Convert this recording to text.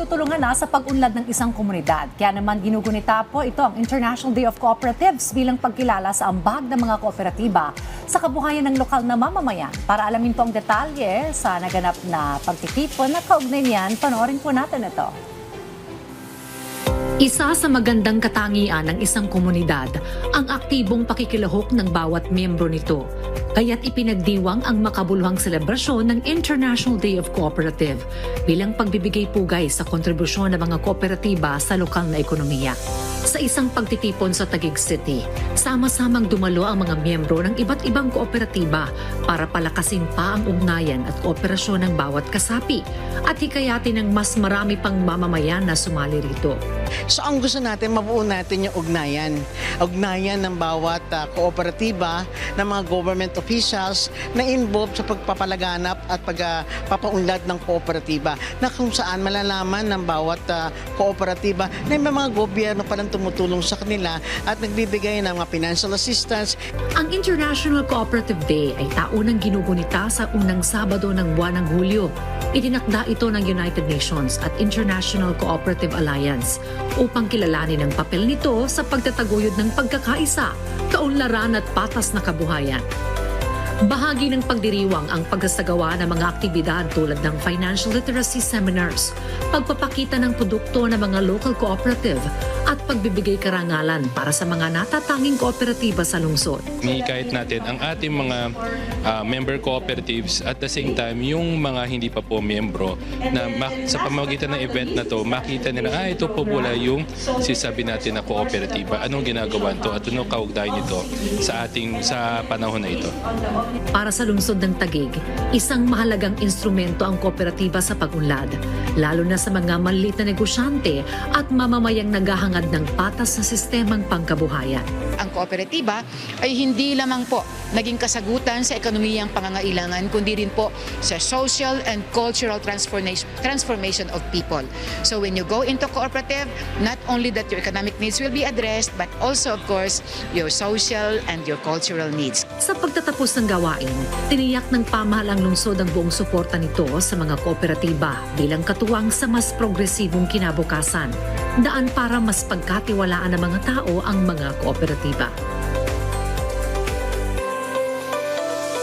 pagtutulungan na sa pag-unlad ng isang komunidad. Kaya naman ginugunita po ito ang International Day of Cooperatives bilang pagkilala sa ambag ng mga kooperatiba sa kabuhayan ng lokal na mamamayan. Para alamin po ang detalye sa naganap na pagtitipon na kaugnay niyan, panoorin po natin ito. Isa sa magandang katangian ng isang komunidad ang aktibong pakikilahok ng bawat miyembro nito. Kaya't ipinagdiwang ang makabuluhang selebrasyon ng International Day of Cooperative bilang pagbibigay pugay sa kontribusyon ng mga kooperatiba sa lokal na ekonomiya. Sa isang pagtitipon sa Taguig City, sama-samang dumalo ang mga miyembro ng iba't ibang kooperatiba para palakasin pa ang ugnayan at kooperasyon ng bawat kasapi at hikayatin ng mas marami pang mamamayan na sumali rito. So ang gusto natin, mabuo natin yung ugnayan. Ugnayan ng bawat ah, kooperatiba, ng mga government officials na involved sa pagpapalaganap at pagpapaunlad ng kooperatiba. Na kung saan malalaman ng bawat ah, kooperatiba na may mga gobyerno pa tumutulong sa kanila at nagbibigay ng mga financial assistance. Ang International Cooperative Day ay taunang ginugunita sa unang Sabado ng buwan ng Hulyo. Itinakda ito ng United Nations at International Cooperative Alliance upang kilalanin ang papel nito sa pagtataguyod ng pagkakaisa, kaunlaran at patas na kabuhayan. Bahagi ng pagdiriwang ang pagsasagawa ng mga aktibidad tulad ng financial literacy seminars, pagpapakita ng produkto ng mga local cooperative at pagbibigay karangalan para sa mga natatanging kooperatiba sa lungsod. Hihikayat natin ang ating mga ah, member cooperatives at the same time yung mga hindi pa po membro na sa pamamagitan ng event na to makita nila ah ito po pula yung sisabi natin na kooperatiba anong ginagawa to at ano kaugnayan nito sa ating sa panahon na ito Para sa lungsod ng Tagig, isang mahalagang instrumento ang kooperatiba sa pag-unlad, lalo na sa mga maliit na negosyante at mamamayang naghahangad ng patas na sistemang pangkabuhayan. ang kooperatiba ay hindi lamang po naging kasagutan sa ekonomiyang pangangailangan, kundi rin po sa social and cultural transformation, transformation of people. So when you go into cooperative, not only that your economic needs will be addressed, but also, of course, your social and your cultural needs. Sa pagtatapos ng gawain, tiniyak ng pamahalang lungsod ang buong suporta nito sa mga kooperatiba bilang katuwang sa mas progresibong kinabukasan. Daan para mas pagkatiwalaan ng mga tao ang mga kooperatiba.